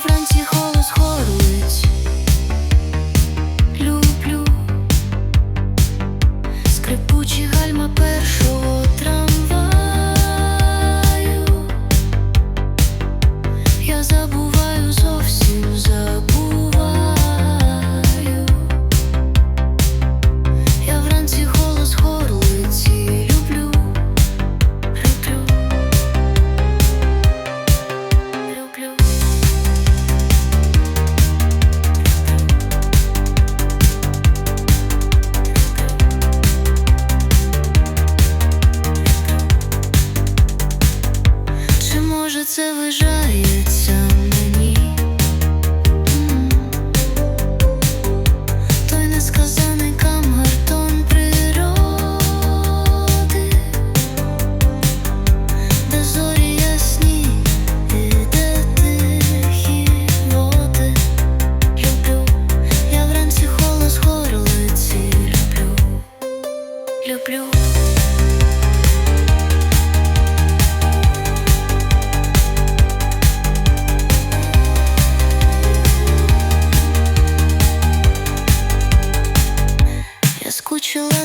вранці голос серце вижається.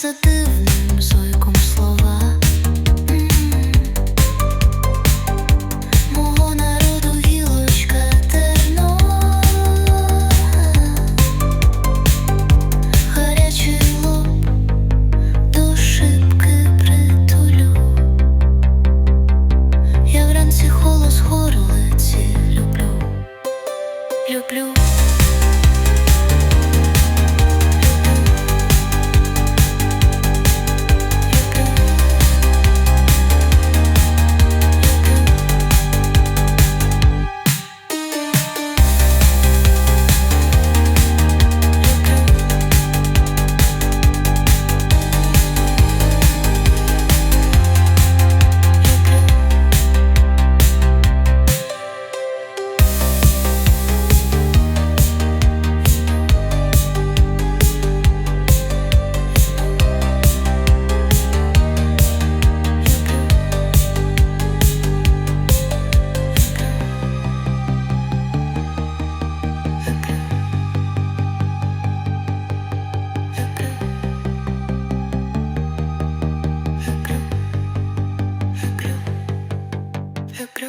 позитивним зойком.